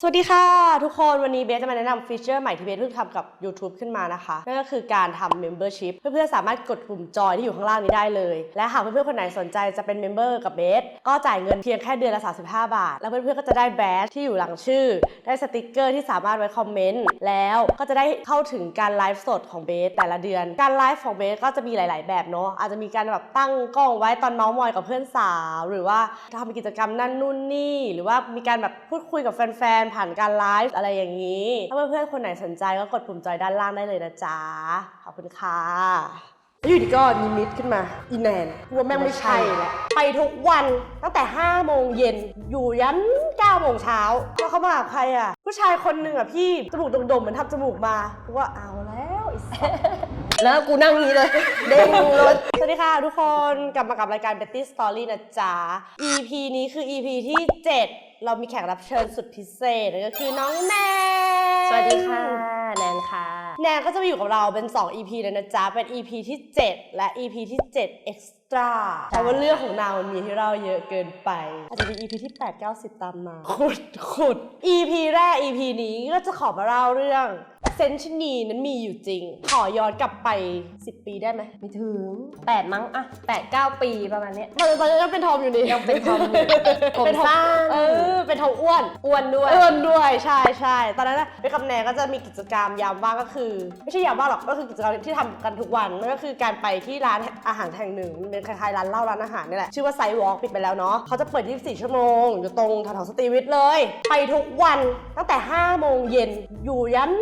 สวัสดีค่ะ ทุกคนวันนี้เบสจะมาแนะนำฟีเจอร์ใหม่ที่เบสเพิ่งทำกับ YouTube ขึ้นมานะคะ นั่นก็คือการทำ Membership เพื่อนๆสามารถกดปุ่มจอยที่อยู่ข้างล่างนี้ได้เลย และหากเพื่อนๆคนไหนสนใจจะเป็น Member กับเบสก็จ่ายเงินเพียงแค่เดือนละ 35 บาท แล้วเพื่อนๆก็จะได้แบสที่อยู่หลังชื่อ ได้สติกเกอร์ที่สามารถไว้คอมเมนต์แล้วก็จะได้เข้าถึงการไลฟ์สดของเบสแต่ละเดือน การไลฟ์ของเบสก็จะมีหลาย ๆ แบบเนาะอาจจะมีการแบบตั้งกล้องไว้ตอนเมาส์มอยกับเพื่อนสาว หรือว่าทำกิจกรรมนั่นนู่นนี่ หรือว่ามีการแบบพูดคุยกับแฟนผ่านการไลฟ์อะไรอย่างนี้ ถ้าเพื่อนๆคนไหนสนใจก็กดปุ่มจอยด้านล่างได้เลยนะจ๊ะ ขอบคุณค่ะอยู่ดีก็นิมิตขึ้นมาอีแนนกลัวแม่งไม่ใช่แหละไปทุกวันตั้งแต่5โมงเย็นอยู่ยัน9โมงเช้าแล้วเขามาหาใครอะ ผู้ชายคนหนึ่งอะพี่ จมูกโด่งๆเหมือนทำจมูกมากูว่าเอาแล้วไอ้ แล้วกูนั่งนี้เลย เด้งรถ สวัสดีค่ะทุกคนกลับมากับรายการ Betty Story นะจ๊ะ EP นี้คือ EP ที่ 7 เรามีแขกรับเชิญสุดพิเศษนั่นก็คือน้องแนนสวัสดีค่ะ แนนค่ะ แนนก็จะมาอยู่กับเราเป็น 2 EP เลยนะจ๊ะ เป็น EP ที่ 7 และ EP ที่7 Extra แต่ว่าเรื่องของนางมันมีให้เราเยอะเกินไป อาจจะมี EP ที่ 8 90 ตามมา ขุดขุด EP แรก EP นี้ก็จะขอมาเล่าเรื่อง เซนชนีนั้นมีอยู่จริง ขอย้อนกลับไป 10 ปีได้ไหมไม่ถึงแปดมั้งอะแปดเก้าปีประมาณเนี้ยตอนตอนนี้ยังเป็นทอมอยู่นี่ยังเป็นทอมอยู่ผมเป็นทอมสั้นเออเป็นทอมอ้วนอ้วนด้วยเอินด้วยใช่ใช่ตอนนั้นนะไปกับแนนก็จะมีกิจกรรมยามว่างก็คือ ไม่ใช่ยามว่างหรอกก็คือกิจกรรมที่ทำกันทุกวันนั่นก็คือการไปที่ร้านอาหารแห่งหนึ่งเป็นคล้ายๆร้านเหล้าร้านอาหารนี่แหละชื่อว่าไซวอล์กปิดไปแล้วเนาะเขาจะเปิด 24 ชั่วโมงอยู่ตรงแถวๆสตรีวิทเลย ไปทุกวันตั้งแต่5โมงเย็นอยู่ยัน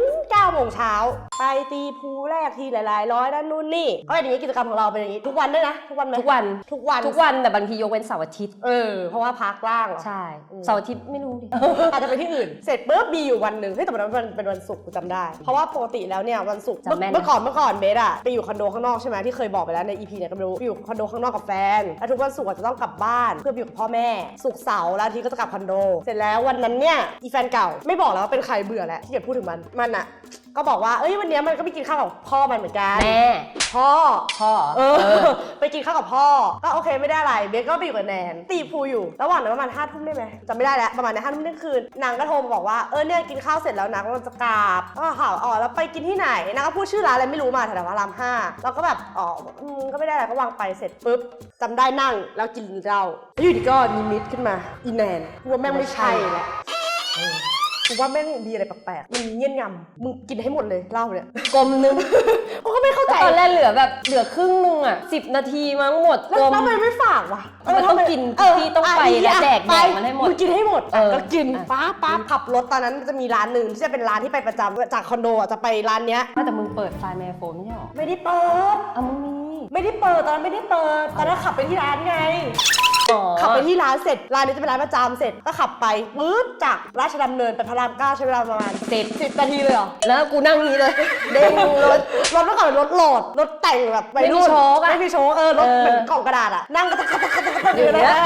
9โมงเช้าไปตีพูแรกทีหลายๆ ร้อยด้านนู่นนี่ก็อย่างนี้กิจกรรมของเราเป็นอย่างนี้ทุกวันด้วยนะทุกวันไหมทุกวันทุกวันทุกวันแต่บางทียกเว้นเสาร์อาทิตย์เออเพราะว่าพักล่างเหรอใช่อืมเสาร์อาทิตย์ไม่รู้ดิอาจจะไปที่อื่น เสร็จปุ๊บมีอยู่วันหนึ่งเฮ้ยแต่วันนั้นมันเป็นวันศุกร์กูจำได้ เพราะว่าปกติแล้วเนี่ยวันศุกร์จำแม่นเมื่อก่อนเมื่อก่อนเบสอะไปอยู่คอนโดข้างนอกใช่ไหมที่เคยบอกไปแล้วในอีพีเนี่ยก็ไม่รู้ไปอยู่คอนโดข้างนอกกับแฟนแล้วทุกวันศุกร์อะจะต้องกลับบ้านเพื่อไปอยู่กับพ่อแม่ศุกร์เสาร์แล้วอาทีก็จะกลับคอนโด เสร็จแล้ววันนั้นเนี่ยอีแฟนเก่าไม่บอกแล้วว่าเป็นใครเบื่อแล้วที่จะพูดถึงมันมันอะก็บอกว่า เอ้ยวันเนี้ยมันก็ไปกินข้าวกับพ่อมันเหมือนกัน แม่พ่อ พ่อเออ ไปกินข้าวกับพ่อ ก็โอเคไม่ได้อะไร เบสก็ไปอยู่กับแนน ตีพูอยู่ ระหว่างนั้นประมาณห้าทุ่มได้ไหมจำไม่ได้แล้ว ประมาณในห้าทุ่มเที่ยงคืน นางก็โทรมาบอกว่า เออเนี่ยกินข้าวเสร็จแล้วนะกำลังจะกลับก็ข่าวอ๋อแล้วไปกินที่ไหน นางก็พูดชื่อร้านอะไรไม่รู้มาแถวๆพระรามห้าเราก็แบบอ๋ออืมก็ไม่ได้อะไรก็วางไปเสร็จปุ๊บจำได้นั่งแล้วกินเหล้าแล้วอยู่ดีก็นิมิตขึ้นมา อีแนนกูว่าแม่งไม่ใช่แหละ เออ กูว่าแม่งมีอะไรแปลกๆมันมีเงี้ยนงำมึงกินให้หมดเลยเหล้าเนี่ยกลมนึง กูก็ไม่เข้าใจตอนแรกเหลือแบบเหลือครึ่งนึงอะสิบนาทีมั้งหมดแล้วกลม ทำไมไม่ฝากวะมันต้องกินเออที่ต้องไปะและอะแดกไปแดกมันให้หมดงกินให้หมดเออก็กินอะ ป้าป้าขับรถตอนนั้นจะมีร้านหนึ่งที่จะเป็นร้านที่ไปประจำจากคอนโดอะจะไปร้านเนี้ย แต่มึงเปิดไฟล์แมโฟนไม่ใช่หรอไม่ได้เปิด เอามึงมี ไม่ได้เปิดตอนนั้นไม่ได้เปิดตอนนั้นขับไปที่ร้านไงอ๋อ ขับไปที่ร้านเสร็จ ร้านนี้จะเป็นร้านประจำเสร็จ ก็ขับไปปุ๊บจากราชดำเนินไปพระรามเก้าใช้เวลาประมาณสิบสิบนาทีเลยเหรอ แล้วกูนั่งนี้เลย เด้งรถ รถเมื่อก่อนเป็นรถโหลด รถแต่งแบบไปไม่มีนู่นโชคอะไม่มีโชคเออ รถเออเหมือนกล่องกระดาษอะนั่งกระตักกระตักกระตักกระตักออยู่ย่างนะเงี้ย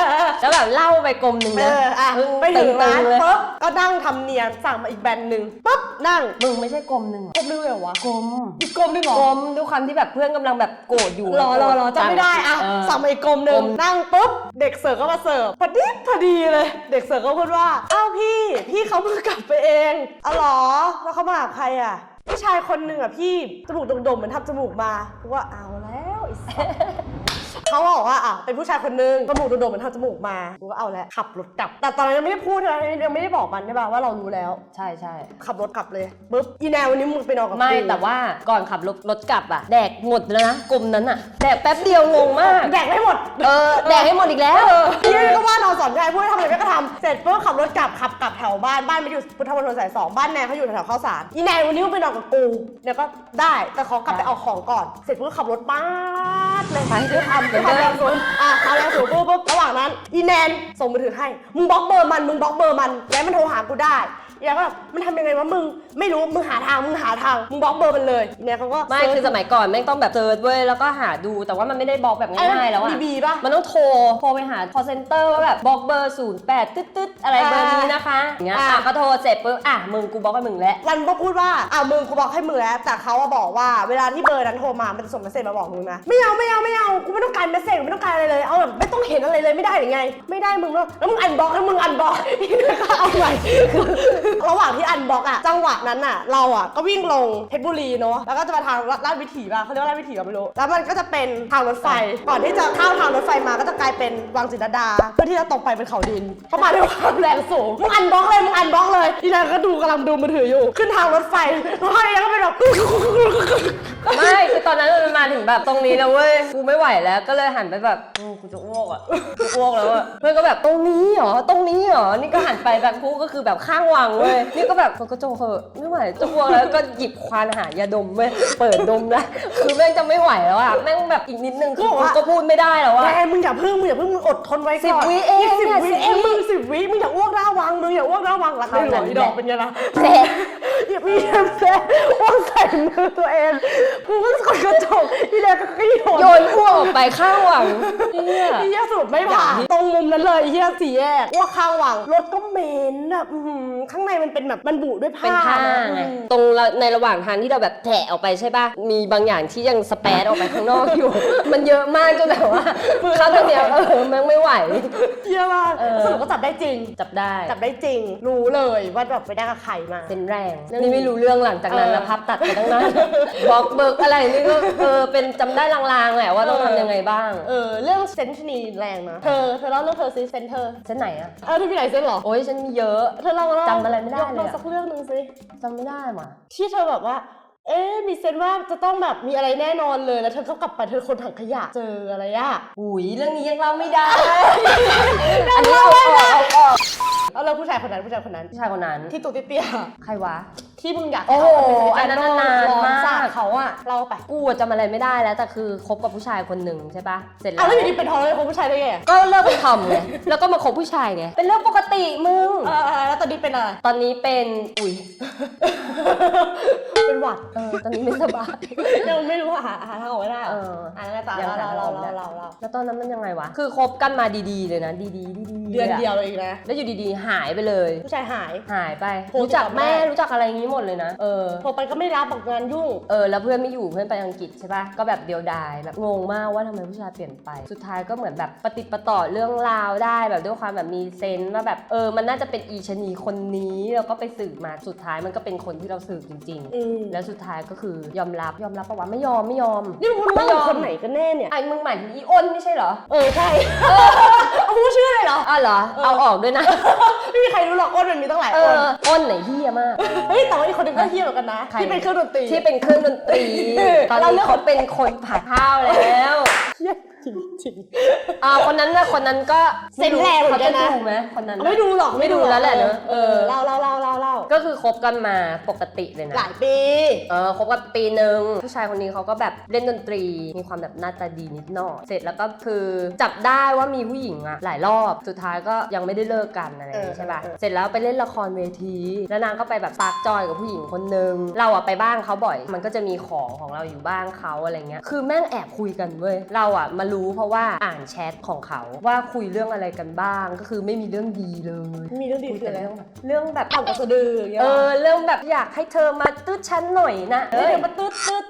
แล้วแบบเล่าไปกลมหนึ่งเอนะออะมึงไปถึงร้านตึๆเลยปุ๊บก็นั่งทำเนียนสั่งมาอีกแบรนด์หนึ่งปุ๊บนั่งมึงไม่ใช่กลมหนึ่งกลมนึงเลยเหรอวะกลมอีกกลมนึงเหรอกลมด้วยความที่แบบเพื่อนกำลังแบบโกรธอยู่รอรอรอจำไม่ได้อะเออสั่งมาอีกกลมหนึ่กลงมนั่งปุ๊บ เด็กเสิร์ฟก็มาเสิร์ฟพอดีพอดีเลย เด็กเสิร์ฟก็พูดว่า อ้าวพี่ พี่เขาเพิ่งกลับไปเองอ๋อเหรอแล้วเขามาหาใครอะ ผู้ชายคนหนึ่งอะพี่จมูกโด่งๆเหมือนทำจมูกมากูว่าเอาแล้วไอ้สัสเขาบอกว่าอะเป็นผู้ชายคนนึงจมูกโด่งๆเหมือนทำจมูกมากูก็เอาแล้วขับรถกลับ แต่ตอนนั้นยังไม่ได้พูดนะยังไม่ได้บอกมันใช่ป่ะว่าเรารู้แล้ว ใช่ใช่ขับรถกลับเลยปุ๊บอีแนววันนี้มึงไปนอนกับไม่กูแต่ว่าก่อนขับรถรถกลับอะแดกหมดแล้วนะกลมนั้นอะแดกแป๊บเดียวงงมาก แดกไม่หมดเออแดกให้หมดอีกแล้ว พี่ก็ว่านอนสอนใจพูดให้ทำอะไรก็ทำเสร็จปุ๊บขับรถกลับขับกลับแถวบ้านบ้านไม่อยู่พุทธมณฑลสายสองบ้านแนนเขาอยู่แถวข้าวสารอีแนนวันนี้มึงไปนอนกับกูเนี่ยก็ได้แต่ขอกลับไปเอาของก่อน เสร็จปุ๊บขับรถป๊าดเลยไปด้วยความด้วยความแรงสูงอะความแรงสูงปุ๊บปุ๊บระหว่างนั้นอีแนนส่งมือถือให้มึงบล็อกเบอร์มันมึงบล็อกเบอร์มันแล้วมันโทรหากูได้อี แนนก็แบบมันทำยังไงวะมึงไม่รู้มึงหาทางมึงหาทางมึงบล็อกเบอร์มันเลยอีแนนเขาก็ไม่คือสมัยก่อนแม่งต้องแบบเซิร์ชเว้ยแล้วก็หาดูแต่ว่ามันไม่ได้บล็อกแบบง่ายๆแล้วอะบีบีป่ะมันต้องโทรโทรไปหา call center ว่าแบบบล็อกเบอร์0 8ตึ๊ดตึ๊ดอะไรเบอร์นี้นะคะอย่างเงี้ยอ่าอะก็โทรเสร็จปุ๊บอะมึงกูบล็อกให้มึงแล้ววันก็พูดว่าอ่ามึงกูบอกให้มึงแล้ว แต่เขาอะบอกว่าเวลาที่เบอร์นั้นโทรมามันจะส่งเมสเซจมาบอกมึงนะไม่เอาไม่เอาไม่เอากูไม่ต้องการเมสเซจไม่ต้องการอะไรเลยเอาแบบไม่ต้องเห็นอะไรเลยไม่ได้หรือไง ไม่ได้มึงแล้วแล้วมึงอันบล็อกแล้วมึงอันบล็อกนี่ก็เอาใหม่ระหว่างที่อันบล็อกอะจังหวะนั้นอะเราอะก็วิ่งลงเพชรบุรีเนาะแล้วก็จะมาทางลาดวิถีป่ะเขาเรียกว่าลาดวิถีก็ไม่รู้แล้วมันก็จะเป็นทางรถไฟ ก่อนที่จะข้าทางรถไฟมาก็จะกลายเป็นวังจิตรดา เพื่อที่จะตกไปเป็นเขาดินเพราะมาด้วยความแรงสูงมึงอันบล็อกเลยมึงอันบล็อกเลยทีนั้นก็ดูกำลังดูมือถืออยู่ ขึ้นทางรถไฟรถไฟก็เป็นแบบ ไม่คือตอนนั้นมันมาถึงแบบตรงนี้แล้วเว้ยกูไม่ไหวแล้วก็เลยหันไปแบบอืมกูจะอ้วกอะกูอ้วกแล้วอะเพื่อนก็แบบตรงนี้เหรอตรงนี้เหรอนี่ก็หันไปแบบกูก็คือแบบข้างวังเว้ยนี่ก็แบบก็จงเหอะไม่ไหวจะอ้วกแล้วก็หยิบควานหายาดมเว้ยเปิดดมนะคือแม่งจะไม่ไหวแล้วอะแม่งแบบอีกนิดนึงคือกูก็พูดไม่ได้แล้วอะแกมึงอย่าพึ่งมึงอย่าพึ่งมึงอดทนไว้ก่อนสิบวิเองสิบเนี่ยวิสิบวิ เองมึงสิบวิมึงอย่าอ้วกหน้าวังมึงอย่าอ้วกหน้าวังรักเลยเหรอเท่านั้นอีดอกเป็นไงล่ะแหละอย่ามีแซ่อ้วกใส่มือตัวเองมึงก็กดกระจกอีเด็กก็กระโยนโยนอ้วกออกไปข้างวังเนี่ยไอ้เหี้ยสรุปไม่ผ่านต รงมุมนั้นเลยไอ้เหี้ยสี่แยกอ้วกข้างวังรถก็เหม็นแบบอื้อหือข้างในมันเป็นแบบมันบุด้วยผ้าเป็นผ้าไงอืม ตรงระในระหว่างทางที่เราแบบแถะออกไปใช่ป่ะ มีบางอย่างที่ยังสเปซออกไปข้างนอกอยู่ มันเยอะมากจนแบบว่าเขาตรงเนี้ยเออแม่งไม่ไหวเหี้ยมากเออ สรุปก็จับได้จริง จับได้จับได้จริง รู้เลยว่าแบบไปได้กับใครมา เป็นแรงนี่ไม่รู้เรื่องหลังจากนั้นเออนะพับตัดไปตั้งนานบอกเบิกอะไรนี่ก็เออเป็นจำได้ลางๆแหละว่าต้องทำยังไงบ้าง เออเรื่องเซนชนีแรงนะ เธอเธอเล่าเรื่องเธอซิเซนเธอเส้นไหนอะเออเธอมีหลายเซนเหรอ โอ้ยฉันมีเยอะ เธอลองเล่าจำอะไรไม่ได้เลยอะ กมาสักเรื่องหนึ่งสิจำไม่ได้ว่ะที่เธอแบบว่า เอ๊ะมีเซนว่าจะต้องแบบมีอะไรแน่นอนเลยแล้วเธอก็กลับไปเธอคนถังขยะเจออะไรอะอุ้ยเรื่องนี้ยังเล่าไม่ได้ อันนี้เอาออกเอาออกเอาเราผู้ชายคนนั้นผู้ชายคนนั้นผู้ชายคนนั้นที่ตัวเตี้ยใครวะๆ ที่มึงอยากโอ้โหให้เขาเป็อันนั้นนานมากสาดเขาอะเราไปกูอะจำอะไรไม่ได้แล้วแต่คือคบกับผู้ชายคนหนึ่งใช่ปะเสร็จแล้เอาวแล้วอยู่ดีเป็นทองเลยคนผู้ชายได้ไงอะก็เลิกไปทำไงแล้วก็มาคบผู้ชายไงเป็นเรื่องปกติมึงเออเออแล้วตอนนี้เป็นอะไรตอนนี้เป็นอุ้ย เป็นหวัดเออตอนนี้ไม่สบายยังไม่รู้หาหาทางออกไม่ได้เออะออ่าแล้วตายังเราหาเราทางอเราอกไม่ได้เราเราแล้วตอนนั้นมันยังไงวะ คือคบกันมาดีๆเลยนะ ดีๆดีๆเดือนลอะเดียวเลยอีกนะ แล้วอยู่ดีๆ หายไปเลย ผู้ชายหาย หายไป โทรติดต่อรู้จักแม่ไม่ได้ รู้จักอะไรอย่างงี้หมดเลยนะ เออ โทรไปก็ไม่รับบอกงานยุ่ง เออ แล้วเพื่อนไม่อยู่ เพื่อนไปอังกฤษใช่ปะก็แบบเดียวดาย แบบงงมากว่าทำไมผู้ชายเปลี่ยนไป สุดท้ายก็เหมือนแบบปฏิดประต่อเรื่องราวได้แบบด้วยความแบบมีเซนส์ว่าแบบ เออ มันน่าจะเป็นอีชะนีคนนี้ แล้วก็ไปสืบมา สุดท้ายมันก็เป็นคนที่เราสืบจริงอืมๆแล้วสุดท้ายก็คือยอมรับยอมรับปะวะไม่ยอมไม่ยอม นี่มึงไม่ไม่ยยออมมคนไหนกันแน่เนี่ยไอ้มึงหมายถึงอีอ้นไม่ใช่เหรอ เออใช่เอาพูดชื่อเลยเหรออ้าวเหรอ เอาออกด้วยนะ ไม่มีใครรู้หรอกอ้นมันมีตั้งหลายเอคนออ้นไหนเฮียมาก เฮ้ยแต่ว่าอีกคนหนึงก็เฮี้ยเหมือนกันนะ ใคร ที่เป็นเครื่องดนตรี ที่เป็นเครื่องดนตรี ตอนเราเลืนี้อก เขาเป็นคนผัดข้าวแล้วเฮี้ย จริงจริงอ่าคนนั้นนะคนนั้นก็เซ็นแรงเหมือนกันนะเขาจะดูไหมคนนั้นๆน่ะ ไม่ดูหรอกไม่ดูแล้วแหละเนอะเออ เล่าเล่าเล่าเล่าเล่าก็คือคบกันมาปกติเลยนะ หลายปี เออคบกันปีหนึ่งผู้ชายคนนี้เขาก็แบบเล่นดนตรี มีความแบบหน้าตาดีนิดหน่อยเสร็จแล้วก็คือจับได้ว่ามีผู้หญิงอะหลายรอบสุดท้ายก็ยังไม่ได้เลิกกันอะไรอย่างงี้เออใช่ป่ะเออ เสร็จแล้วไปเล่นละครเวที แล้วนางก็ไปแบบปากจอยกับผู้หญิงคนนึงเราอะไปบ้านเขาบ่อย มันก็จะมีของของเราอยู่บ้านเขาอะไรเงี้ยคือแม่งแอบคุยกันเว้ยเราอะมารู้เพราะว่าอ่านแชทของเขาว่าคุยเรื่องอะไรกันบ้าง ก็คือไม่มีเรื่องดีเลยมีเรื่องดีคุยคือแต่อะไร เรื่องแบบเรื่องแบบต่ำกว่าสะดืออย่างเงี้ยเออเรื่องแบบอยากให้เธอมาตืดฉันหน่อยนะเดี๋ยวมาตืดตืด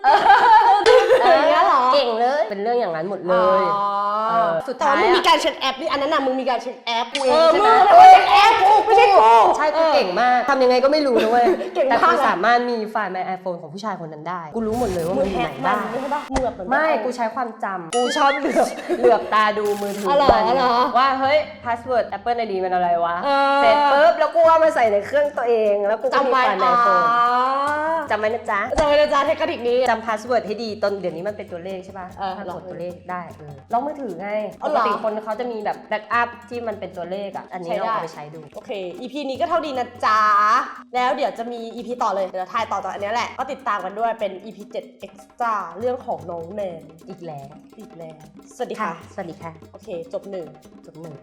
อย่างเงี้ยเหรอ เก่งเลย เป็นเรื่องอย่างนั้นหมดเลย อ๋อเออ สุดแต่ท้ายว่ามึงอะมีการเช็คแอปนี่อันนั้นน่ะมึงมีการเช็คแอปกูเอเองอใช่ไหมมึงเออเช็คแอปกูไม่ใช่กู ใช่กูเก่งมากทำยังไงก็ไม่รู้นะเว้ยเก่งมาก แต่กูอะสามารถมีไฟล์ใน iPhone ของผู้ชายคนนั้นได้ กูรู้หมดเลยว่ามึมันงอแฮยู่กไหนมันบ้าง ไม่ใช่ปะมึงแบบเหมือนไม่แบบกูใช้ความจำกูชอบเหลือบเหลือบตาดูมือถืออ๋อเหรอมันอ๋อเหรอว่าเฮ้ยพาสเวิร์ด Apple ID มันอะไรวะ เออ เสร็จปุ๊บ แล้วกูเอามาใส่ในเครื่องตัวเอง แล้วกูก็มีจำไว้ไฟล์ในอ๋อ iPhone จำไว้นะจ๊ะจำไว้นะจ๊ะเทคนิคนี้ จำพาสเวิร์ดให้ดีตอนเดี๋ยวนี้มันเป็นตัวเลขใช่ป่ะเออถ้าลองกดตัวเลขได้เออล็อกมือถือไงอ๋ปอกเหรอ ติคนเขาจะมีแบบแบ็กอัพที่มันเป็นตัวเลขอะ อันนี้ใช้เราได้เอาไปใช้ดู โอเค EP นี้ก็เท่าดีนะจ๊ะ แล้วเดี๋ยวจะมี EP ต่อเลย เดี๋ยวถ่ายต่อจากอันเนี้ยแหละ ก็ติดตามกันด้วยเป็น EP 7 Extra เรื่องของน้องแนนอีกแล้วอีกแล้ว สวัสดีค่ะ สวัสดีค่ะ โอเค จบหนึ่งจบหนึ่ง